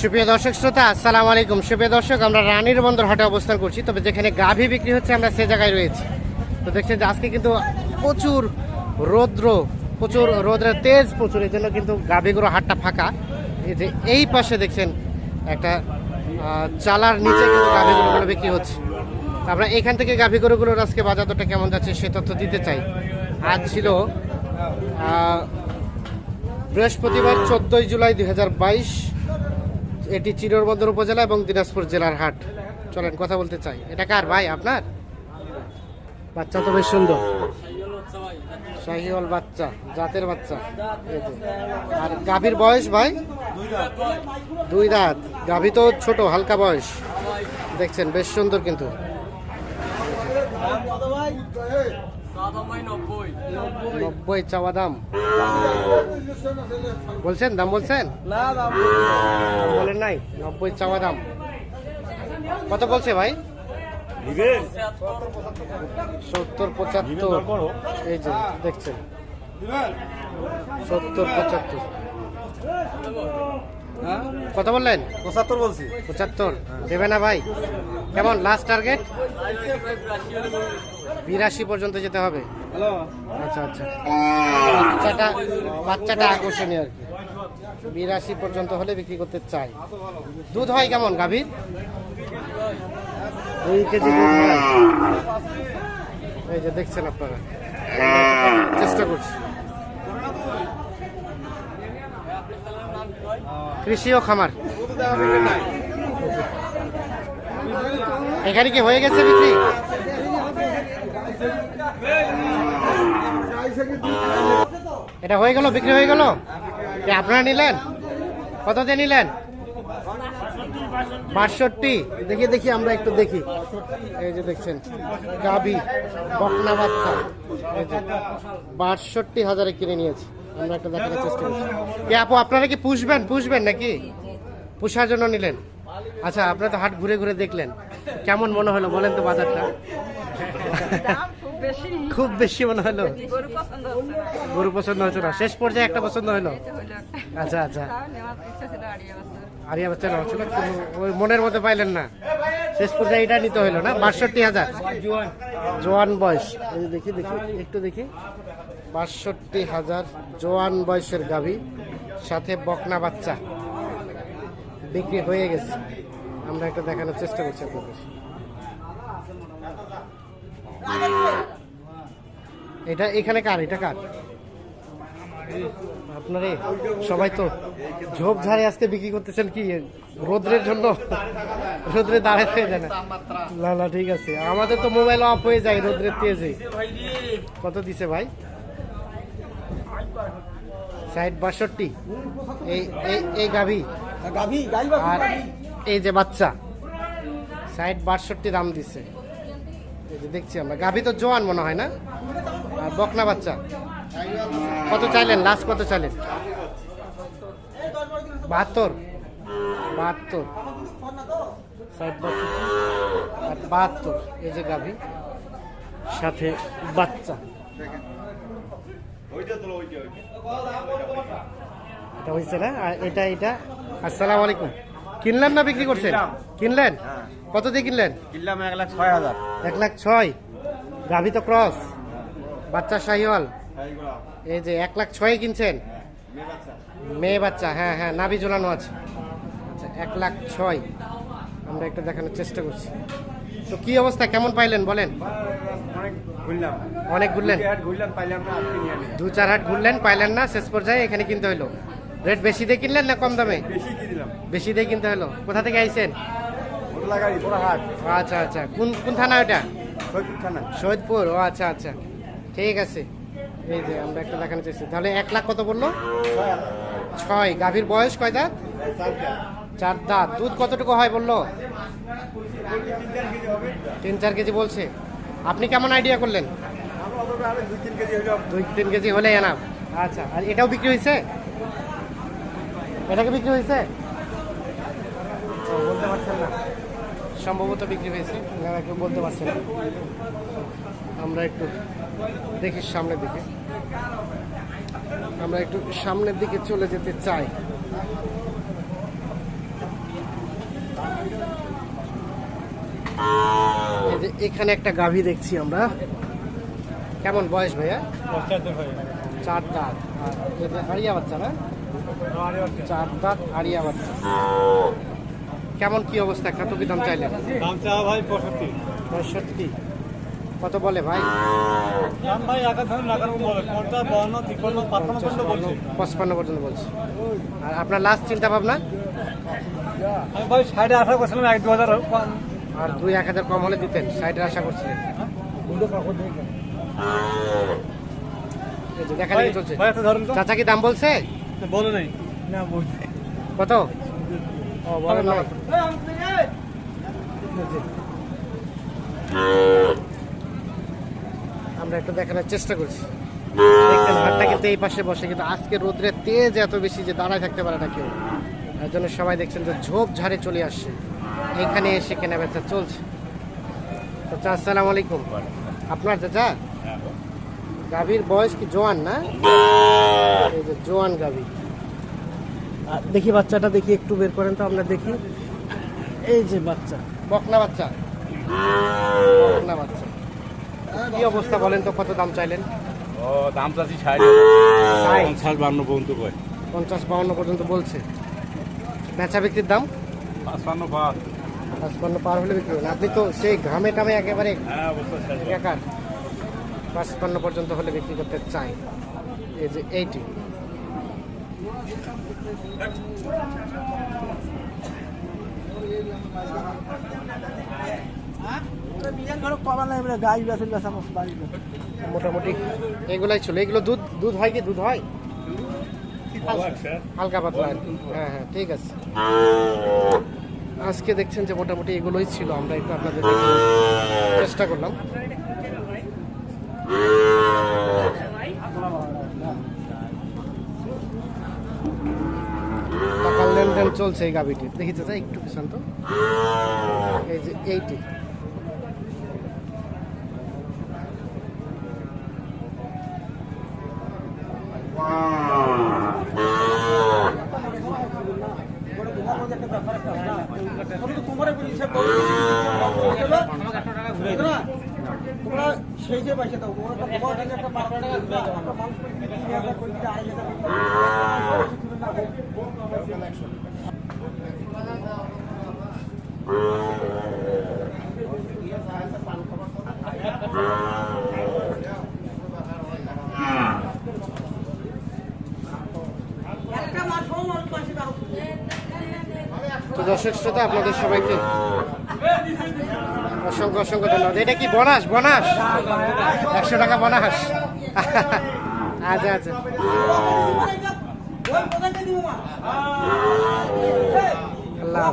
সুপ্রিয় দর্শক শ্রোতা, আসসালামু আলাইকুম। সুপ্রিয় দর্শক, আমরা রানীর বন্দর হাটে অবস্থান করছি, তবে যেখানে গাভী বিক্রি হচ্ছে, আমরা সে জায়গায় রয়েছি। তো দেখছেন যে আজকে কিন্তু প্রচুর রৌদ্র, প্রচুর রোদ্রের তেজ প্রচুর এই জন্য কিন্তু গাভীগুলো হাটটা ফাঁকা। এই যে এই পাশে দেখছেন একটা চালার নিচে কিন্তু গাভীগুলোগুলো বিক্রি হচ্ছে। আমরা এখান থেকে গাভী গরুগুলোর আজকে বাজার দরটা কেমন যাচ্ছে সে তথ্য দিতে চাই। আজ ছিল বৃহস্পতিবার, চোদ্দোই জুলাই দুই হাজার বাইশ। এটি চিরবন্দর উপজেলা এবং দিনাজপুর জেলার হাট। চলেন কথা বলতে চাই। এটা কার ভাই আপনার? বাচ্চা তো বেশ সুন্দর। শাহিওয়াল বাচ্চা জাতের বাচ্চা। আর গাভীর বয়স ভাই? দুই দাঁত। গাভী তো ছোট হালকা বয়স। দেখছেন বেশ সুন্দর কিন্তু। নব্বই। চাওয়া দাম। বলছেন দাম বলছেন? না দাম বলেন নাই নব্বই চাওয়া দাম। কত বলছে ভাই? সত্তর পঁচাত্তর। এই যে দেখছেন। সত্তর পঁচাত্তর। কত বললেন? পঁচাত্তর বলছি। পঁচাত্তর। দেবে না ভাই। কেমন? লাস্ট টার্গেট বিরাশি পর্যন্ত যেতে হবে। আচ্ছা আচ্ছা। বাচ্চাটা বাচ্চাটা আকর্ষণীয় আর কি। বিরাশি পর্যন্ত হলে বিক্রি করতে চাই। দুধ হয় কেমন, গাভীর? দুই কেজি এই যে দেখছেন আপনারা। চেষ্টা করছি। কৃষি ও খামার। এখানে কি হয়ে গেছে বিক্রি? এটা হয়ে গেল, বিক্রি হয়ে গেল? আপনারা নিলেন? কত দিয়ে নিলেন? বাষট্টি। দেখি দেখি, আমরা একটু দেখি। এই যে দেখছেন, গাবি, বকনা বাচ্চা। বাষট্টি হাজারে কিনে নিয়েছি। আমরা একটা দেখার চেষ্টা করছি। আপু, আপনারা কি পুষবেন? পুষবেন নাকি? পুষার জন্য নিলেন? আচ্ছা আপনারা তো হাট ঘুরে ঘুরে দেখলেন। কেমন মনে হলো? বলেন তো বাজারটা। খুব বেশি মনে হলো। গরু পছন্দ হচ্ছে না। শেষ পর্যায়ে একটা পছন্দ হলো। আচ্ছা আচ্ছা। আরিয়া বাচ্চা নেওয়া ছিল ওই মনের মধ্যে পাইলেন না। শেষ পর্যায়ে এটা নিতে হলো না? বাষট্টি হাজার। জোয়ান বয়স। দেখি দেখি, একটু দেখি। বাষট্টি হাজার জোয়ান বয়সের গাভী, সাথে বকনা বাচ্চা। বিক্রি হয়ে গেছে। আমরা একটা দেখানোর চেষ্টা করছি আপনাদের। এটা এখানে কার? এটা কার? আপনারে? সবাই তো ঝোপ ঝাড়ে আজকে বিক্রি করতেছেন কি? রোদ্রের জন্য রোদ্রে দাঁড়াতে যায় না। না না, ঠিক আছে। আমাদের তো মোবাইল অফ হয়ে যায় রোদ্রের তেজে। কত দিছে ভাই? ষাট বাষট্টি। এই এই গাভী। আর এই যে বাচ্চা ষাট বাষট্টি দাম দিছে। এই যে দেখছি আমরা। গাভী তো জোয়ান মনে হয় না? আর বকনা বাচ্চা। কত চাইলেন? লাস্ট কত চাইলেন? বাহাত্তর। বাহাত্তর। ষাট বাষট্টি। আর বাহাত্তর। এই যে গাভী। সাথে বাচ্চা। এটা হয়েছে না? আর এটা এটা? আসসালামু আলাইকুম। কিনলেন না বিক্রি করছেন? কিনলেন? কত দিয়ে কিনলেন? কিনলাম এক লাখ ছয় হাজার। এক লাখ ছয়? গাভী তো ক্রস। বাচ্চা শাহিওয়াল এই যে এক লাখ ছয় কিনছেন? মেয়ে বাচ্চা। হ্যাঁ হ্যাঁ নাভি ঝোলানো আছে। আচ্ছা এক লাখ ছয়। আমরা একটু দেখানোর চেষ্টা করছি। তো কি অবস্থা? কেমন পাইলেন? বলেন। অনেক ঘুরলেন? দু চার হাট ঘুরলেন পাইলেন না শেষ পর্যায়ে এখানে কিনতে হলো রেট বেশি দিয়ে কিনলেন না কম দামে? বেশি দিয়ে বেশি দিয়ে কিনতে হলো। কোথা থেকে আইছেন? আচ্ছা আচ্ছা। কোন কোন থানা ওটা শহীদপুর ও আচ্ছা আচ্ছা। ঠিক আছে। এই যে আমরা একটা দেখানোর চেষ্টা তাহলে এক লাখ কত বলল ছয়। গাভীর বয়স কয় দাঁত? চার দাঁত। দুধ কতটুকু হয় বলল? তিন চার কেজি বলছে। আপনি কেমন আইডিয়া করলেন? দুই তিন কেজি হইলাম দুই তিন কেজি হলে এনাম আচ্ছা। আর এটাও বিক্রি হয়েছে? এটাকে বিক্রি হয়েছে? বলতে পারছেন না সম্ভবত বিক্রি হয়েছে। এনারা কেউ বলতে পারছেন না। আমরা একটু দেখি সামনের দিকে। আমরা একটু সামনের দিকে চলে যেতে চাই। যে এখানে একটা গাভী দেখছি আমরা। কেমন বয়স ভাইয়া? চার দাঁত। হারিয়া বাচ্চা না? চার দাঁত আড়িয়া বাচ্চা। কেমন কি অবস্থা? কত কি দাম চাইলেন? দাম চাওয়া ভাই পঁয়ষট্টি। পঁয়ষট্টি। কত বলে ভাই? দাম পাঁচপান্ন পর্যন্ত বলছে। পঁচপান্ন পর্যন্ত বলছে। আর আপনার লাস্ট চিন্তা ভাবনা আমি ভাই সাইডে আশা করছিলাম এক দু হাজার আর দুই এক হাজার কম হলে দিতেন। সাইডের আশা করছিলেন। দেখা চলছে। চাচা কি দাম বলছে? বলে নেই? না কত? ও আমরা একটু দেখানোর চেষ্টা করছি। দেখছেন হাটটা কিন্তু এই পাশে বসে কিন্তু আজকে রোদ্রের তেজ এত বেশি যে দাঁড়ায় থাকতে পারে না কেউ। তার জন্য সবাই দেখছেন যে ঝোপ ঝাড়ে চলে আসছে। এখানে এসে কেনা বেচা চলছে চাচা আসসালামু আলাইকুম। আপনার চাচা? গাভীর বয়স কি জোয়ান না? এই যে জোয়ান গাভী। আর দেখি বাচ্চাটা দেখি একটু বের করেন তো আমরা দেখি। এই যে বাচ্চা। বকনা বাচ্চা। বকনা বাচ্চা। কি অবস্থা বলেন তো কত দাম চাইলেন? ও দাম চাচ্ছি ষাট। পঞ্চাশ বান্ন পর্যন্ত কয়। পঞ্চাশ বাউন্ন পর্যন্ত বলছে। বেচা বিক্রির দাম? পাঁচপান্ন পাঁচ পাঁচপান্ন পার হলে বিক্রি হবে আপনি তো সেই ঘামে টামে একেবারে হ্যাঁ অবশ্যই একার পাঁচপান্ন পর্যন্ত হলে বিক্রি করতে চাই। এই যে এইটি। মোটামুটি এগুলাই ছিল এগুলো দুধ দুধ হয় কি? দুধ হয়? হালকা পাতলা হ্যাঁ হ্যাঁ ঠিক আছে। আজকে দেখছেন যে মোটামুটি এগুলোই ছিল। আমরা একটু আপনাদের চেষ্টা করলাম। টাকার লেনদেন চলছে এই গাভিটির দেখিতে চাই একটু পিছন তো। এই যে এইটি। সেই যে পয়সা দাও তোমরা একটা টাকা একটা মানুষ করে তিন হাজার করে আড়াই হাজার। তো দর্শক শ্রোতা আপনাদের সবাইকে অসংখ্য অসংখ্য ধন্যবাদ। এটা কি বনাস? বনাস? একশো টাকা বনাস। আচ্ছা আচ্ছা। আল্লাহ